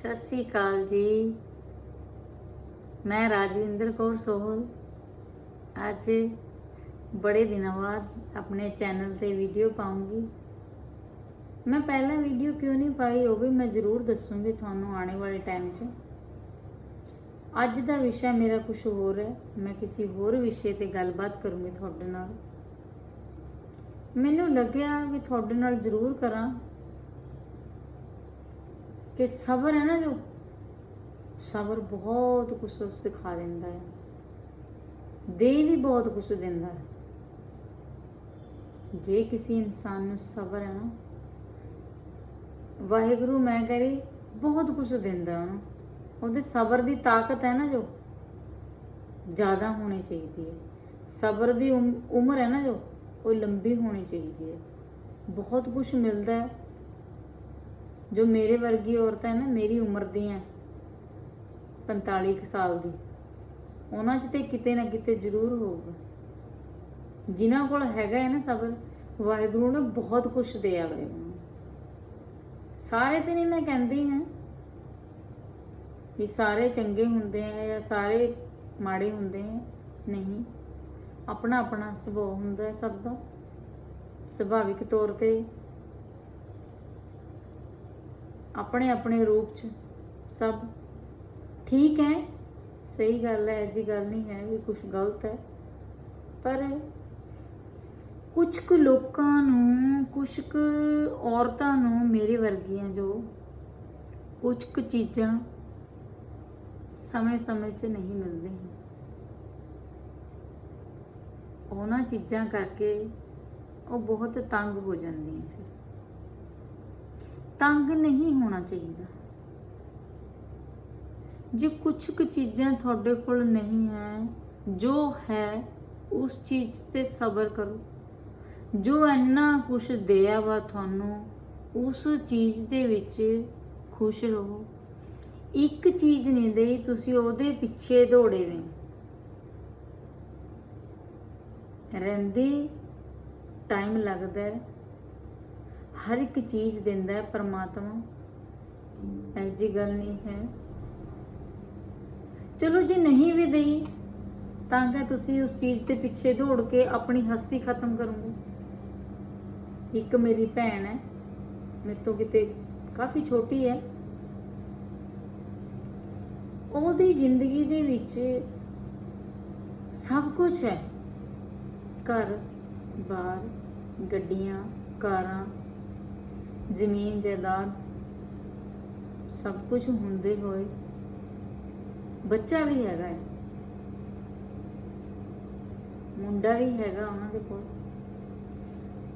ਸਤਿ ਸ੍ਰੀ ਅਕਾਲ ਜੀ। ਮੈਂ ਰਾਜਵਿੰਦਰ ਕੌਰ ਸੋਹਲ। ਅੱਜ ਬੜੇ ਦਿਨਾਂ ਬਾਅਦ ਆਪਣੇ ਚੈਨਲ ਤੇ ਵੀਡੀਓ ਪਾਉਂਗੀ। ਮੈਂ ਪਹਿਲਾਂ ਵੀਡੀਓ ਕਿਉਂ ਨਹੀਂ ਪਾਈ ਉਹ ਵੀ ਮੈਂ ਜ਼ਰੂਰ ਦੱਸੂਗੀ ਤੁਹਾਨੂੰ ਆਉਣ ਵਾਲੇ ਟਾਈਮ 'ਚ। ਅੱਜ ਦਾ ਵਿਸ਼ਾ ਮੇਰਾ ਕੁਝ ਹੋਰ ਹੈ। ਮੈਂ ਕਿਸੇ ਹੋਰ ਵਿਸ਼ੇ ਤੇ ਗੱਲਬਾਤ ਕਰੂੰਗੀ ਤੁਹਾਡੇ ਨਾਲ। ਮੈਨੂੰ ਲੱਗਿਆ ਵੀ ਤੁਹਾਡੇ ਨਾਲ ਜ਼ਰੂਰ ਕਰਾਂ। ਕਿ ਸਬਰ ਹੈ ਨਾ ਜੋ? ਸਬਰ ਬਹੁਤ ਕੁਝ ਸਿਖਾ ਦਿੰਦਾ ਹੈ। ਦੇ ਵੀ ਬਹੁਤ ਕੁਝ ਦਿੰਦਾ ਹੈ। ਜੇ ਕਿਸੇ ਇਨਸਾਨ ਨੂੰ ਸਬਰ ਹੈ ਨਾ, ਵਾਹਿਗੁਰੂ ਮੈਂ ਕਰੀ, ਬਹੁਤ ਕੁਝ ਦਿੰਦਾ ਉਹਨੂੰ। ਉਹਦੇ ਸਬਰ ਦੀ ਤਾਕਤ ਹੈ ਨਾ ਜੋ, ਜ਼ਿਆਦਾ ਹੋਣੀ ਚਾਹੀਦੀ ਹੈ। ਸਬਰ ਦੀ ਉਮ- ਉਮਰ ਹੈ ਨਾ ਜੋ, ਉਹ ਲੰਬੀ ਹੋਣੀ ਚਾਹੀਦੀ ਹੈ। ਬਹੁਤ ਕੁਝ ਮਿਲਦਾ ਹੈ। ਜੋ ਮੇਰੇ ਵਰਗੀ ਔਰਤਾਂ ਨਾ, ਮੇਰੀ ਉਮਰ ਦੀਆਂ 45 ਕੁ ਸਾਲ ਦੀ, ਉਹਨਾਂ 'ਚ ਤੇ ਕਿਤੇ ਨਾ ਕਿਤੇ ਜ਼ਰੂਰ ਹੋਊਗਾ। ਜਿਨ੍ਹਾਂ ਕੋਲ ਹੈਗਾ ਹੈ ਨਾ ਸਬਰ, ਵਾਹਿਗੁਰੂ ਨੇ ਬਹੁਤ ਕੁਝ ਦਿਆ ਹੋਇਆ। ਸਾਰੇ ਤੇ ਨਹੀਂ ਮੈਂ ਕਹਿੰਦੀ ਹਾਂ ਵੀ ਸਾਰੇ ਚੰਗੇ ਹੁੰਦੇ ਆ ਜਾਂ ਸਾਰੇ ਮਾੜੇ ਹੁੰਦੇ ਆ, ਨਹੀਂ। ਆਪਣਾ ਆਪਣਾ ਸੁਭਾਅ ਹੁੰਦਾ ਸਭ ਦਾ। ਸੁਭਾਵਿਕ ਤੌਰ ਤੇ ਆਪਣੇ ਆਪਣੇ ਰੂਪ ਚ ਸਭ। ਠੀਕ ਹੈ, ਸਹੀ ਗੱਲ ਹੈ ਐਜੀ ਗੱਲ ਨਹੀਂ ਹੈ ਵੀ ਕੁਝ ਗਲਤ ਹੈ। ਪਰ ਕੁਝ ਕੁ ਲੋਕਾਂ ਨੂੰ ਕੁਝ ਕੁ ਔਰਤਾਂ ਨੂੰ ਮੇਰੇ ਵਰਗੀਆਂ ਜੋ ਕੁਝ ਕੁ ਚੀਜ਼ਾਂ ਸਮੇਂ-ਸਮੇਂ 'ਚ ਨਹੀਂ ਮਿਲਦੀਆਂ। ਉਹਨਾਂ ਚੀਜ਼ਾਂ ਕਰਕੇ ਉਹ ਬਹੁਤ ਤੰਗ ਹੋ ਜਾਂਦੀਆਂ ਫਿਰ। ਤੰਗ ਨਹੀਂ ਹੋਣਾ ਚਾਹੀਦਾ। ਜੇ ਕੁਝ ਕੁ ਚੀਜ਼ਾਂ ਤੁਹਾਡੇ ਕੋਲ ਨਹੀਂ ਹੈ, ਜੋ ਹੈ, ਉਸ ਚੀਜ਼ ਤੇ ਸਬਰ ਕਰੋ। ਜੋ ਇੰਨਾ ਕੁਝ ਦਿਆ ਵਾ ਤੁਹਾਨੂੰ, ਉਸ ਚੀਜ਼ ਦੇ ਵਿੱਚ ਖੁਸ਼ ਰਹੋ। ਇੱਕ ਚੀਜ਼ ਨਹੀਂ ਦੇਈ, ਤੁਸੀਂ ਉਹਦੇ ਪਿੱਛੇ ਦੌੜੇ ਵੇ। ਰਹਿੰਦੇ ਟਾਈਮ ਲੱਗਦਾ ਹੈ। ਹਰ ਇੱਕ ਚੀਜ਼ ਦਿੰਦਾ ਹੈ ਪ੍ਰਮਾਤਮਾ। ਐਜੀ ਗੱਲ ਨਹੀਂ ਹੈ। ਚਲੋ ਜੇ ਨਹੀਂ ਵੀ ਦੇਈ, ਤਾਂ ਕਿ ਤੁਸੀਂ ਉਸ ਚੀਜ਼ ਦੇ ਪਿੱਛੇ ਦੌੜ ਕੇ ਆਪਣੀ ਹਸਤੀ ਖਤਮ ਕਰੋਗੇ? ਇੱਕ ਮੇਰੀ ਭੈਣ ਹੈ, ਮੇਰੇ ਤੋਂ ਕਿਤੇ ਕਾਫੀ ਛੋਟੀ ਹੈ। ਉਹਦੀ ਜ਼ਿੰਦਗੀ ਦੇ ਵਿੱਚ ਸਭ ਕੁਝ ਹੈ। ਘਰ, ਬਾਹਰ, ਗੱਡੀਆਂ, ਕਾਰਾਂ ਜ਼ਮੀਨ, ਜਾਇਦਾਦ ਸਭ ਕੁਝ ਹੁੰਦੇ ਹੋਏ ਬੱਚਾ ਵੀ ਹੈਗਾ ਹੈ। ਮੁੰਡਾ ਵੀ ਹੈਗਾ ਉਹਨਾਂ ਦੇ ਕੋਲ।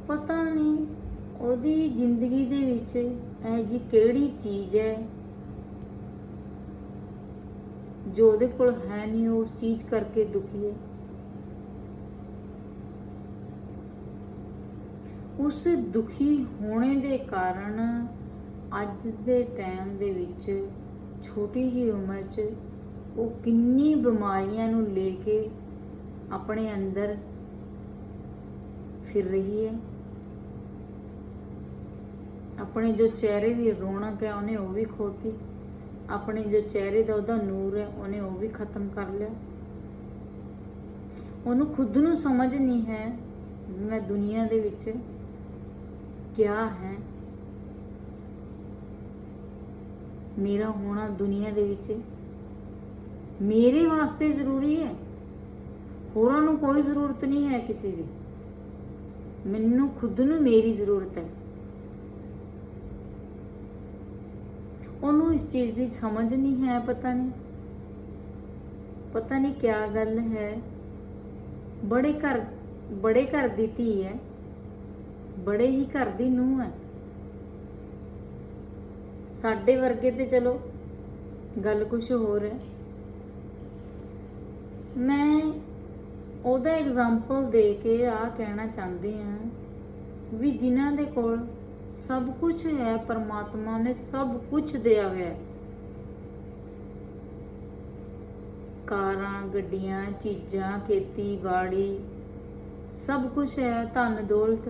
ਪਤਾ ਨਹੀਂ ਉਹਦੀ ਜ਼ਿੰਦਗੀ ਦੇ ਵਿੱਚ ਇਹ ਜੀ ਕਿਹੜੀ ਚੀਜ਼ ਹੈ ਜੋ ਉਹਦੇ ਕੋਲ ਹੈ ਨਹੀਂ, ਉਸ ਚੀਜ਼ ਕਰਕੇ ਦੁਖੀ ਹੈ। ਉਸ ਦੁਖੀ ਹੋਣੇ ਦੇ ਕਾਰਨ ਅੱਜ ਦੇ ਟਾਈਮ ਦੇ ਵਿੱਚ ਛੋਟੀ ਜਿਹੀ ਉਮਰ 'ਚ ਉਹ ਕਿੰਨੀ ਬਿਮਾਰੀਆਂ ਨੂੰ ਲੈ ਕੇ ਆਪਣੇ ਅੰਦਰ ਫਿਰ ਰਹੀ ਹੈ। ਆਪਣੇ ਜੋ ਚਿਹਰੇ ਦੀ ਰੌਣਕ ਹੈ, ਉਹਨੇ ਉਹ ਵੀ ਖੋਤੀ। ਆਪਣੇ ਜੋ ਚਿਹਰੇ ਦਾ ਉਹਦਾ ਨੂਰ ਹੈ, ਉਹਨੇ ਉਹ ਵੀ ਖਤਮ ਕਰ ਲਿਆ। ਉਹਨੂੰ ਖੁਦ ਨੂੰ ਸਮਝ ਨਹੀਂ ਹੈ ਮੈਂ ਦੁਨੀਆ ਦੇ ਵਿੱਚ ਕਿਆ ਹੈ? ਮੇਰਾ ਹੋਣਾ ਦੁਨੀਆ ਦੇ ਵਿੱਚ ਮੇਰੇ ਵਾਸਤੇ ਜ਼ਰੂਰੀ ਹੈ। ਹੋਰਾਂ ਨੂੰ ਕੋਈ ਜ਼ਰੂਰਤ ਨਹੀਂ ਹੈ ਕਿਸੇ ਦੀ। ਮੈਨੂੰ ਖੁਦ ਨੂੰ ਮੇਰੀ ਜ਼ਰੂਰਤ ਹੈ। ਉਹਨੂੰ ਇਸ ਚੀਜ਼ ਦੀ ਸਮਝ ਨਹੀਂ ਹੈ, ਪਤਾ ਨਹੀਂ। ਪਤਾ ਨਹੀਂ ਕਿਆ ਗੱਲ ਹੈ। ਬੜੇ ਘਰ ਬੜੇ ਘਰ ਦੀ ਧੀ ਹੈ। ਬੜੇ ਹੀ ਘਰ ਦੀ ਨੂੰਹ ਹੈ। ਸਾਡੇ ਵਰਗੇ ਤੇ ਚਲੋ ਗੱਲ ਕੁਝ ਹੋਰ ਹੈ। ਮੈਂ ਉਹਦਾ ਐਗਜ਼ਾਮਪਲ ਦੇ ਕੇ ਆ ਕਹਿਣਾ ਚਾਹੁੰਦੀ ਹਾਂ ਵੀ ਜਿਨ੍ਹਾਂ ਦੇ ਕੋਲ ਸਭ ਕੁਝ ਹੈ, ਪਰਮਾਤਮਾ ਨੇ ਸਭ ਕੁਝ ਦਿਆ ਹੋਇਆ ਹੈ। ਕਾਰਾਂ, ਗੱਡੀਆਂ, ਚੀਜ਼ਾਂ, ਖੇਤੀਬਾੜੀ ਸਭ ਕੁਝ ਹੈ ਧਨ ਦੌਲਤ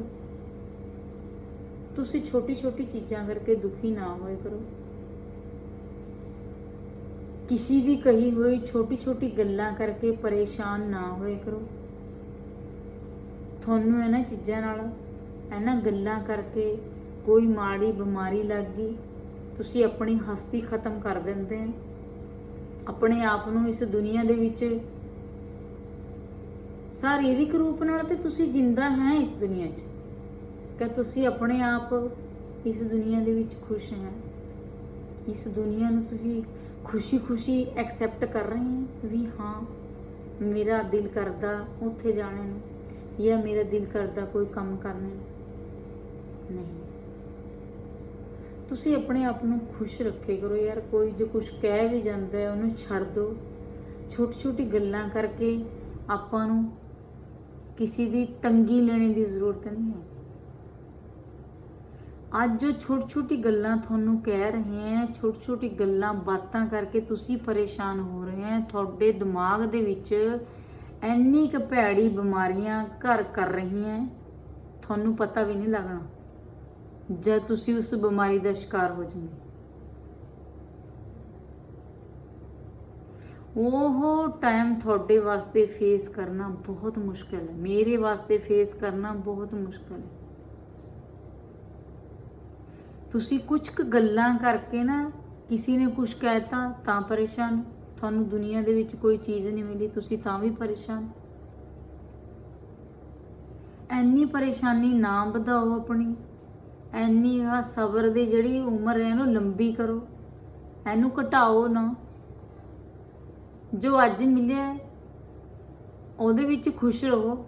ਤੁਸੀਂ ਛੋਟੀ ਛੋਟੀ ਚੀਜ਼ਾਂ ਕਰਕੇ ਦੁਖੀ ਨਾ ਹੋਏ ਕਰੋ। ਕਿਸੇ ਦੀ ਕਹੀ ਹੋਈ ਛੋਟੀ ਛੋਟੀ ਗੱਲਾਂ ਕਰਕੇ ਪਰੇਸ਼ਾਨ ਨਾ ਹੋਏ ਕਰੋ। ਤੁਹਾਨੂੰ ਇਹਨਾਂ ਚੀਜ਼ਾਂ ਨਾਲ, ਇਹਨਾਂ ਗੱਲਾਂ ਕਰਕੇ ਕੋਈ ਮਾੜੀ ਬਿਮਾਰੀ ਲੱਗ ਗਈ, ਤੁਸੀਂ ਆਪਣੀ ਹਸਤੀ ਖਤਮ ਕਰ ਦਿੰਦੇ ਹੋ। ਆਪਣੇ ਆਪ ਨੂੰ ਇਸ ਦੁਨੀਆ ਦੇ ਵਿੱਚ ਸਰੀਰਕ ਰੂਪ ਨਾਲ ਤੇ ਤੁਸੀਂ ਜਿੰਦਾ ਹੈ ਇਸ ਦੁਨੀਆ 'ਚ। ਕਿ ਤੁਸੀਂ ਆਪਣੇ ਆਪ ਇਸ ਦੁਨੀਆ ਦੇ ਵਿੱਚ ਖੁਸ਼ ਹੈ। ਇਸ ਦੁਨੀਆ ਨੂੰ ਤੁਸੀਂ ਖੁਸ਼ੀ-ਖੁਸ਼ੀ ਐਕਸੈਪਟ ਕਰ ਰਹੇ ਹੋ ਵੀ ਹਾਂ, ਮੇਰਾ ਦਿਲ ਕਰਦਾ ਉੱਥੇ ਜਾਣੇ ਨੂੰ ਜਾਂ ਮੇਰਾ ਦਿਲ ਕਰਦਾ ਕੋਈ ਕੰਮ ਕਰਨੇ ਨੂੰ। ਨਹੀਂ। ਤੁਸੀਂ ਆਪਣੇ ਆਪ ਨੂੰ ਖੁਸ਼ ਰੱਖੇ ਕਰੋ ਯਾਰ, ਕੋਈ ਜੇ ਕੁਝ ਕਹਿ ਵੀ ਜਾਂਦਾ ਹੈ, ਉਹਨੂੰ ਛੱਡ ਦਿਓ ਛੋਟੀ ਛੋਟੀ ਗੱਲਾਂ ਕਰਕੇ ਆਪਾਂ ਨੂੰ ਕਿਸੇ ਦੀ ਤੰਗੀ ਲੈਣ ਦੀ ਜ਼ਰੂਰਤ ਨਹੀਂ ਹੈ। ਅੱਜ ਜੋ ਛੋਟੀ ਛੋਟੀ ਗੱਲਾਂ ਤੁਹਾਨੂੰ ਕਹਿ ਰਹੇ ਹੈ ਛੋਟੀ ਛੋਟੀ ਗੱਲਾਂ ਬਾਤਾਂ ਕਰਕੇ ਤੁਸੀਂ ਪਰੇਸ਼ਾਨ ਹੋ ਰਹੇ ਹੈ ਤੁਹਾਡੇ ਦਿਮਾਗ ਦੇ ਵਿੱਚ ਇੰਨੀ ਕੁ ਭੈੜੀ ਬਿਮਾਰੀਆਂ ਘਰ ਕਰ ਰਹੀਆਂ ਤੁਹਾਨੂੰ ਪਤਾ ਵੀ ਨਹੀਂ ਲੱਗਣਾ, ਜਦ ਤੁਸੀਂ ਉਸ ਬਿਮਾਰੀ ਦਾ ਸ਼ਿਕਾਰ ਹੋ ਜਾਓਗੇ ਉਹ ਟਾਈਮ ਤੁਹਾਡੇ ਵਾਸਤੇ ਫੇਸ ਕਰਨਾ ਬਹੁਤ ਮੁਸ਼ਕਲ ਹੈ ਮੇਰੇ ਵਾਸਤੇ ਫੇਸ ਕਰਨਾ ਬਹੁਤ ਮੁਸ਼ਕਲ ਹੈ ਤੁਸੀਂ ਕੁਝ ਕੁ ਗੱਲਾਂ ਕਰਕੇ ਨਾ ਕਿਸੇ ਨੇ ਕੁਝ ਕਹਿਤਾ ਤਾਂ ਪਰੇਸ਼ਾਨ। ਤੁਹਾਨੂੰ ਦੁਨੀਆ ਦੇ ਵਿੱਚ ਕੋਈ ਚੀਜ਼ ਨਹੀਂ ਮਿਲੀ, ਤੁਸੀਂ ਤਾਂ ਵੀ ਪਰੇਸ਼ਾਨ। ਐਨੀ ਪਰੇਸ਼ਾਨੀ ਨਾ ਵਧਾਓ ਆਪਣੀ। ਐਨੀ ਆ ਸਬਰ ਦੀ ਜਿਹੜੀ ਉਮਰ ਹੈ ਇਹਨੂੰ ਲੰਬੀ ਕਰੋ। ਇਹਨੂੰ ਘਟਾਓ ਨਾ। ਜੋ ਅੱਜ ਮਿਲਿਆ, ਉਹਦੇ ਵਿੱਚ ਖੁਸ਼ ਰਹੋ।